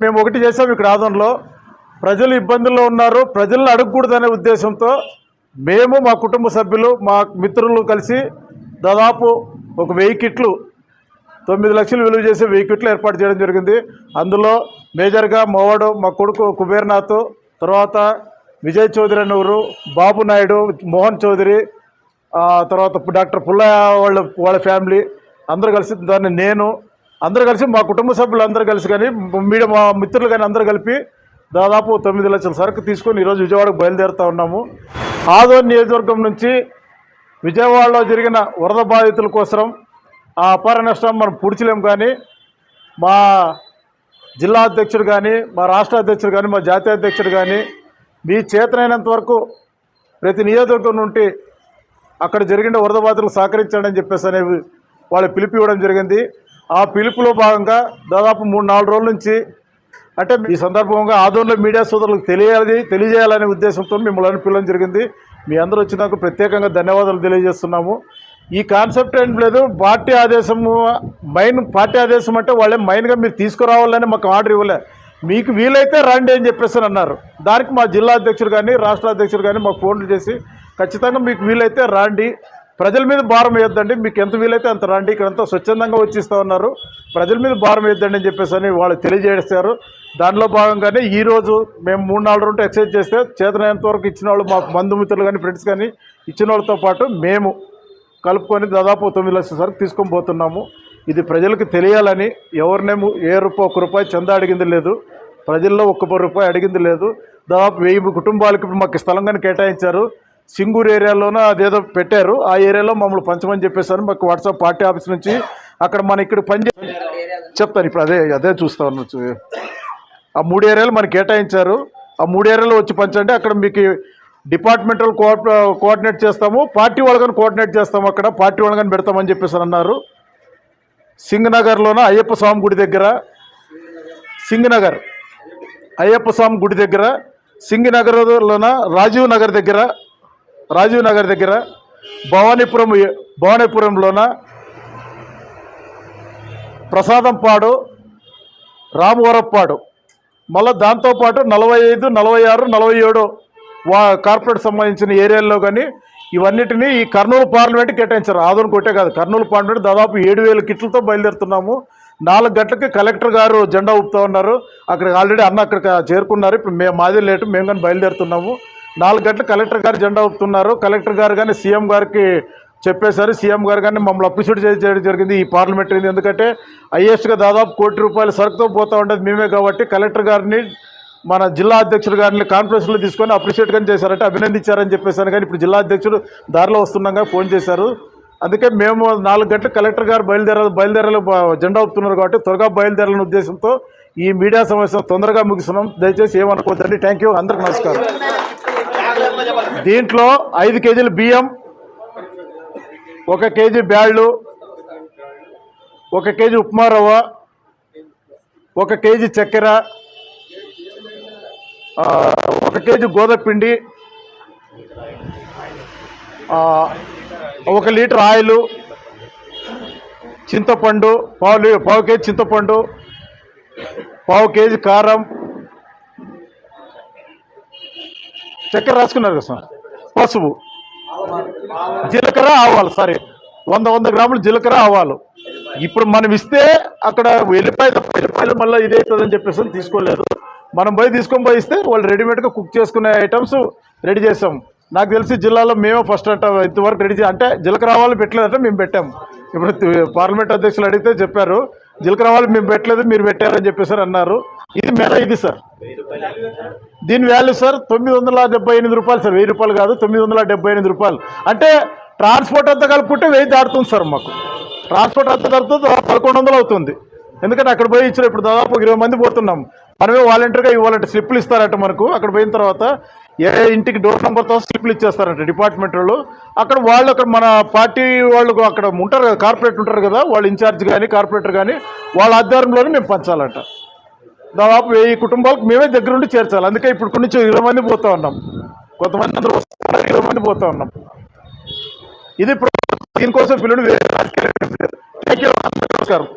మేము ఒకటి చేసాం ఇక్కడ ఆదంలో ప్రజలు ఇబ్బందుల్లో ఉన్నారు. ప్రజలను అడగకూడదనే ఉద్దేశంతో మేము మా కుటుంబ సభ్యులు మా మిత్రులు కలిసి దాదాపు ఒక వెయ్యి కిట్లు తొమ్మిది లక్షలు విలువ చేసే వెయ్యి కిట్లు ఏర్పాటు చేయడం జరిగింది. అందులో మేజర్గా మోవాడు మా కొడుకు కుబేర్నాథ్ తర్వాత విజయ్ చౌదరి అనేవారు బాబు నాయుడు మోహన్ చౌదరి తర్వాత డాక్టర్ పుల్లయ్య వాళ్ళ వాళ్ళ ఫ్యామిలీ అందరూ కలిసి దాన్ని నేను అందరూ కలిసి మా కుటుంబ సభ్యులు అందరూ కలిసి కానీ మీడియా మా మిత్రులు కానీ అందరూ కలిపి దాదాపు తొమ్మిది లక్షల సరుకు తీసుకొని ఈరోజు విజయవాడకు బయలుదేరుతూ ఉన్నాము. ఆదోన్ నియోజకవర్గం నుంచి విజయవాడలో జరిగిన వరద బాధితుల కోసం ఆ అపార నష్టం మనం పూడ్చలేం కానీ మా జిల్లా అధ్యక్షుడు కానీ మా రాష్ట్ర అధ్యక్షుడు కానీ మా జాతీయ అధ్యక్షుడు కానీ మీ చేతనైనంత వరకు ప్రతి నియోజకవర్గం నుండి అక్కడ జరిగిన వరద బాధితులకు సహకరించండి అని చెప్పేసి అనేవి వాళ్ళు పిలిపి ఇవ్వడం జరిగింది. ఆ పిలుపులో భాగంగా దాదాపు మూడు నాలుగు రోజుల నుంచి అంటే ఈ సందర్భంగా ఆదోన్లో మీడియా సోదరులకు తెలియాలి తెలియజేయాలనే ఉద్దేశంతో మిమ్మల్ని పిలవడం జరిగింది. మీ అందరూ వచ్చినందుకు ప్రత్యేకంగా ధన్యవాదాలు తెలియజేస్తున్నాము. ఈ కాన్సెప్ట్ ఏం లేదు పార్టీ ఆదేశము మైన్ పార్టీ ఆదేశం అంటే వాళ్ళే మైన్గా మీరు తీసుకురావాలని మాకు ఆర్డర్ ఇవ్వలే. మీకు వీలైతే రండి అని చెప్పేసి అని అన్నారు. దానికి మా జిల్లా అధ్యక్షుడు కానీ రాష్ట్ర అధ్యక్షుడు కానీ మాకు ఫోన్లు చేసి ఖచ్చితంగా మీకు వీలైతే రండి. ప్రజల మీద భారం వేయొద్దండి. మీకు ఎంత వీలైతే అంత రండి. ఇక్కడంతా స్వచ్ఛందంగా వచ్చిస్తూ ఉన్నారు ప్రజల మీద భారం వేయొద్దండి అని చెప్పేసి అని వాళ్ళు తెలియజేస్తారు దానిలో భాగంగానే ఈరోజు మేము మూడు నాలుగు రోజులు ఎక్సైజ్ చేస్తే చేతనైనంత వరకు ఇచ్చిన వాళ్ళు మాకు బంధుమిత్రులు కానీ ఫ్రెండ్స్ కానీ ఇచ్చిన వాళ్ళతో పాటు మేము కలుపుకొని దాదాపు తొమ్మిది లక్షల సరుకు తీసుకొని పోతున్నాము. ఇది ప్రజలకు తెలియాలని ఎవరినేమో ఏ రూపాయి ఒక రూపాయి చందా అడిగింది లేదు. ప్రజల్లో ఒక్క రూపాయి అడిగింది లేదు. దాదాపు వెయ్యి కుటుంబాలకి మాకు స్థలం కానీ కేటాయించారు. సింగూరు ఏరియాలోనూ అదేదో పెట్టారు. ఆ ఏరియాలో మమ్మల్ని పంచమని చెప్పేసారు మాకు వాట్సాప్ పార్టీ ఆఫీస్ నుంచి అక్కడ మన ఇక్కడ పని చే- చెప్తాను ఇప్పుడు అదే అదే చూస్తా ఉన్నా ఆ మూడు ఏరియాలు మనకి కేటాయించారు. ఆ మూడు ఏరియాలో వచ్చి పంచండి. అక్కడ మీకు డిపార్ట్మెంటల్ కోఆర్డినేట్ చేస్తాము. పార్టీ వాళ్ళని కోఆర్డినేట్ చేస్తాము అక్కడ. పార్టీ వాళ్ళని పెడతామని చెప్పేసి అన్నారు. సింగనగర్లోన అయ్యప్ప స్వామి గుడి దగ్గర. సింగనగర్. అయ్యప్ప స్వామి గుడి దగ్గర. సింగనగర్లోన రాజీవ్ నగర్ దగ్గర. రాజీవ్ నగర్ దగ్గర భవానీపురం భవానీపురంలోన ప్రసాదంపాడు రామవరప్పాడు. మళ్ళీ దాంతోపాటు నలభై ఐదు నలభై ఆరు నలభై ఏడు వా కార్పొరేట్ సంబంధించిన ఏరియాల్లో కానీ ఇవన్నిటినీ ఈ కర్నూలు పార్లమెంట్ కేటాయించారు. ఆదోని కొట్టే కాదు కర్నూలు పార్లమెంట్ దాదాపు ఏడు వేల కిట్లతో బయలుదేరుతున్నాము. నాలుగు గంటలకి కలెక్టర్ గారు జెండా ఊపుతూ ఉన్నారు. అక్కడ ఆల్రెడీ అన్న అక్కడికి చేరుకున్నారు. ఇప్పుడు మేము మాది లేటు మేము కానీ బయలుదేరుతున్నాము. నాలుగు గంటలు కలెక్టర్ గారు జెండా ఊపుతున్నారు. కలెక్టర్ గారు కానీ సీఎం గారికి చెప్పేశారు. సీఎం గారు కానీ మమ్మల్ని అప్రిషియేట్ చేయడం జరిగింది. ఈ పార్లమెంటరీ ఎందుకంటే ఐఏఎస్గా దాదాపు కోటి రూపాయల సరుకుతో పోతూ ఉండేది మేమే కాబట్టి కలెక్టర్ గారిని మన జిల్లా అధ్యక్షుడు గారిని కాన్ఫరెన్స్లో తీసుకొని అప్రిషియేట్ కానీ చేశారంటే అభినందించారని చెప్పేసాను కానీ ఇప్పుడు జిల్లా అధ్యక్షుడు దారిలో వస్తున్నాగా ఫోన్ చేశారు. అందుకే మేము నాలుగు గంటలు కలెక్టర్ గారు బయలుదేరాలి బయలుదేరాలి జెండా ఊపుతున్నారు కాబట్టి త్వరగా బయలుదేరాలనే ఉద్దేశంతో ఈ మీడియా సమావేశం తొందరగా ముగిస్తున్నాం. దయచేసి ఏమనుకోవద్దండి. థ్యాంక్ యూ అందరికి నమస్కారం. దీంట్లో ఐదు కేజీలు బియ్యం ఒక కేజీ బ్యాళ్ళు ఒక కేజీ ఉప్మా రవ్వ ఒక కేజీ చక్కెర ఒక కేజీ గోధుమ పిండి ఒక లీటర్ ఆయిల్ చింతపండు పావు పావు కేజీ చింతపండు పావు కేజీ కారం చక్కెర రాసుకున్నారు కదా సార్? పసుపు. జీలకర్ర ఆవాలు సారీ. వంద వంద గ్రాములు జీలకర్ర ఆవాలు. ఇప్పుడు మనం ఇస్తే అక్కడ వెళ్ళిపోయి తప్ప వెళ్ళిపోయి మళ్ళీ ఇది అవుతుందని చెప్పేసి తీసుకోలేదు. మనం పోయి తీసుకొని పోయి ఇస్తే వాళ్ళు రెడీమేడ్గా కుక్ చేసుకునే ఐటమ్స్ రెడీ చేసాం. నాకు తెలిసి జిల్లాలో మేమే ఫస్ట్ అంట ఇంతవరకు రెడీ చే అంటే జీలకర్ర ఆవాలు పెట్టలేదంటే మేము పెట్టాం. ఇప్పుడు పార్లమెంట్ అధ్యక్షులు అడిగితే చెప్పారు జీలకర్ర వాళ్ళు మేము పెట్టలేదు మీరు పెట్టారని చెప్పేసి అన్నారు. ఇది మేర ఇది సార్. దీని వాల్యూ సార్ తొమ్మిది వందల డెబ్బై ఎనిమిది రూపాయలు సార్. వెయ్యి రూపాయలు కాదు తొమ్మిది వందల డెబ్బై ఎనిమిది రూపాయలు. అంటే ట్రాన్స్పోర్ట్ అంతా కలుపుకుంటే వెయ్యి దాడుతుంది సార్ మాకు. ట్రాన్స్పోర్ట్ అంతా కలుపుతుంది పదకొండు వందలు అవుతుంది. ఎందుకంటే అక్కడ పోయి ఇచ్చిన ఇప్పుడు దాదాపు ఇరవై మంది పోతున్నాం. మనమే వాలంటీర్గా ఇవ్వాలంటే స్లిప్లు ఇస్తారట మనకు. అక్కడ పోయిన తర్వాత ఏ ఇంటికి డోర్ నెంబర్తో స్లిప్లు ఇచ్చేస్తారంట డిపార్ట్మెంట్ వాళ్ళు. అక్కడ వాళ్ళు అక్కడ మన పార్టీ వాళ్ళు అక్కడ ఉంటారు కదా కార్పొరేట్ ఉంటారు కదా వాళ్ళు ఇన్ఛార్జ్ కానీ కార్పొరేటర్ కానీ వాళ్ళ ఆధ్వర్యంలోనే మేము పంచాలంట. దాదాపు వెయ్యి కుటుంబాలకు మేమే దగ్గరుండి చేర్చాలి. అందుకే ఇప్పుడు కొన్ని ఇరవై మంది పోతా ఉన్నాం. కొంతమంది అందరూ వస్తున్నారు ఇరవై మంది పోతా ఉన్నాం. ఇది ఇప్పుడు దీనికోసం పిల్లలు థ్యాంక్ యూ నమస్కారం.